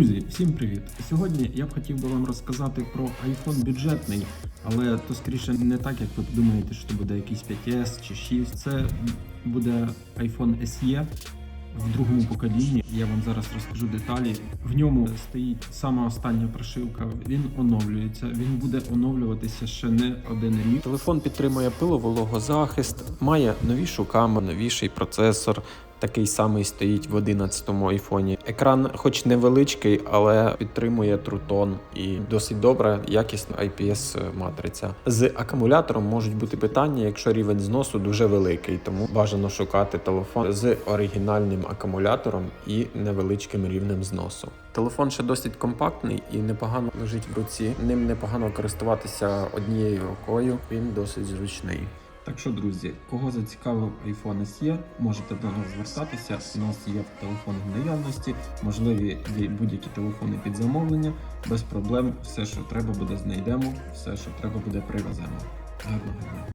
Всім привіт! Сьогодні я б хотів би вам розказати про iPhone бюджетний, але то скоріше не так, як ви думаєте, що це буде якийсь 5S чи 6. Це буде iPhone SE в другому поколінні. Я вам зараз розкажу деталі. В ньому стоїть сама остання прошивка. Він оновлюється. Він буде оновлюватися ще не один рік. Телефон підтримує пиловологозахист, має новішу камеру, новіший процесор. Такий самий стоїть в 11-му айфоні. Екран, хоч невеличкий, але підтримує трутон і досить добра, якісна IPS матриця. З акумулятором можуть бути питання, якщо рівень зносу дуже великий, тому бажано шукати телефон з оригінальним акумулятором і невеличким рівнем зносу. Телефон ще досить компактний і непогано лежить в руці. Ним непогано користуватися однією рукою. Він досить зручний. Так що, друзі, кого зацікавив iPhone SE, можете до нас звертатися. У нас є телефони в наявності, можливі будь-які телефони під замовлення. Без проблем, все, що треба буде, знайдемо, все, що треба буде, привеземо. Гарного дня!